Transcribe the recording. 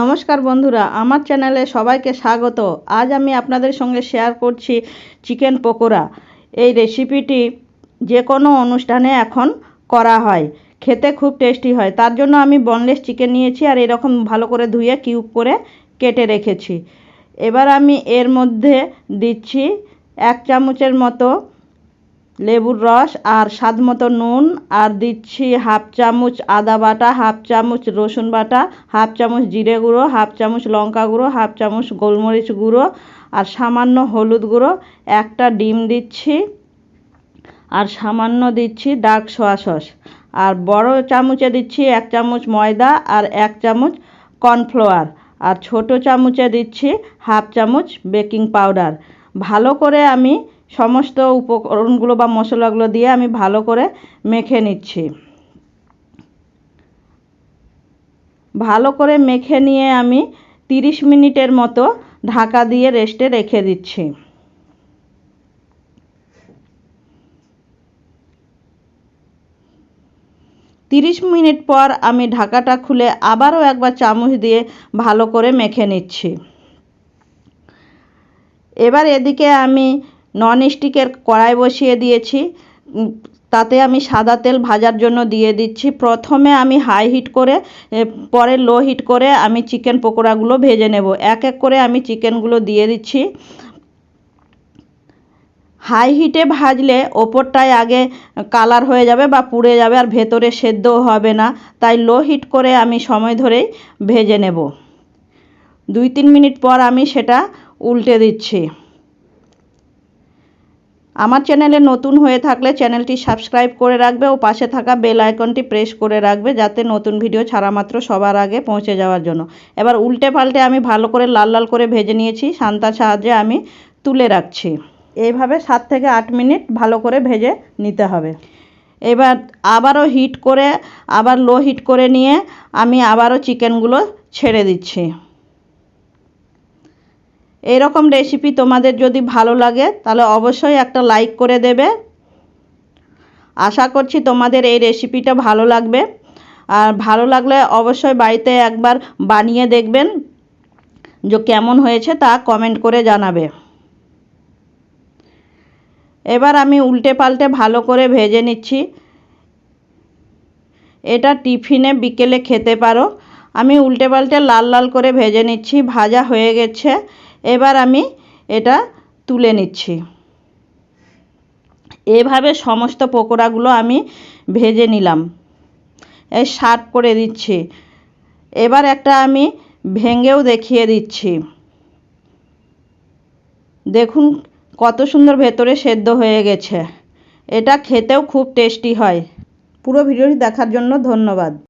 নমস্কার বন্ধুরা, আমার চ্যানেলে সবাইকে স্বাগত। আজ আমি আপনাদের সঙ্গে শেয়ার করছি চিকেন পকোড়া। এই রেসিপিটি যে কোনো অনুষ্ঠানে এখন করা হয়। খেতে খুব টেস্টি হয়। তার জন্য আমি বনলেস চিকেন নিয়েছি আর এরকম ভালো করে ধুয়ে কিউব করে কেটে রেখেছি। এবার আমি এর মধ্যে দিচ্ছি এক চামচের মতো লেবুর রস আর স্বাদ মতো নুন, আর দিচ্ছি হাফ চামচ আদা বাটা, হাফ চামচ রসুন বাটা, হাফ চামচ জিরে গুঁড়ো, হাফ চামচ লঙ্কা গুঁড়ো, হাফ চামচ গোলমরিচ গুঁড়ো, আর সামান্য হলুদ গুঁড়ো, একটা ডিম দিচ্ছি, আর সামান্য দিচ্ছি ডার্ক সোয়া সস, আর বড় চামচে দিচ্ছি এক চামচ ময়দা আর এক চামচ কর্নফ্লাওয়ার, আর ছোট চামচে দিচ্ছি হাফ চামচ বেকিং পাউডার। ভালো করে আমি সমস্ত উপকরণগুলো বা মশলাগুলো দিয়ে আমি ভালো করে মেখে নিচ্ছি। ভালো করে মেখে নিয়ে আমি তিরিশ মিনিটের মতো ঢাকা দিয়ে রেস্টে রেখে দিচ্ছি। তিরিশ মিনিট পর আমি ঢাকাটা খুলে আবারও একবার চামচ দিয়ে ভালো করে মেখে নিচ্ছি। এবার এদিকে আমি নন স্টিকের কড়াই বসিয়ে দিয়েছি। তাতে আমি সাদা তেল ভাজার জন্য দিয়ে দিচ্ছি। প্রথমে আমি হাই হিট করে পরে লো হিট করে আমি চিকেন পকোড়াগুলো ভেজে নেব। এক এক করে আমি চিকেনগুলো দিয়ে দিচ্ছি। হাই হিটে ভাজলে ওপরটায় আগে কালার হয়ে যাবে বা পুড়ে যাবে আর ভেতরে সেদ্ধও হবে না। তাই লো হিট করে আমি সময় ধরেই ভেজে নেব। দুই তিন মিনিট পর আমি সেটা উল্টে দিচ্ছি। আমার চ্যানেলে নতুন হয়ে থাকলে চ্যানেলটি সাবস্ক্রাইব করে রাখবে ও পাশে থাকা বেল আইকনটি প্রেস করে রাখবে যাতে নতুন ভিডিও ছাড়া মাত্র সবার আগে পৌঁছে যাওয়ার জন্য। এবার উল্টে পাল্টে আমি ভালো করে লাল লাল করে ভেজে নিয়েছি, শান্তার সাহায্যে আমি তুলে রাখছি। এইভাবে সাত থেকে আট মিনিট ভালো করে ভেজে নিতে হবে। এবার আবারও হিট করে, আবার লো হিট করে নিয়ে আমি আবারও চিকেনগুলো ছেড়ে দিচ্ছি। এরকম রেসিপি তোমাদের যদি ভালো লাগে, তাহলে অবশ্যই একটা লাইক করে দেবে। আশা করছি তোমাদের এই রেসিপিটা ভালো লাগবে। আর ভালো লাগলে অবশ্যই বাড়িতে একবার বানিয়ে দেখবেন। যে কেমন হয়েছে তা কমেন্ট করে জানাবে। এবার আমি উল্টে পাল্টে ভালো করে ভেজে নিচ্ছি। এটা টিফিনে বিকেলে খেতে পারো। আমি উল্টে পাল্টে লাল লাল করে ভেজে নিচ্ছি, ভাজা হয়ে গেছে। এবার আমি এটা তুলে নিচ্ছি। এভাবে সমস্ত পকোড়াগুলো আমি ভেজে নিলাম। এই শার্প করে দিচ্ছি। এবার একটা আমি ভেঙেও দেখিয়ে দিচ্ছি। দেখুন কত সুন্দর ভেতরে সেদ্ধ হয়ে গেছে। এটা খেতেও খুব টেস্টি হয়। পুরো ভিডিওটি দেখার জন্য ধন্যবাদ।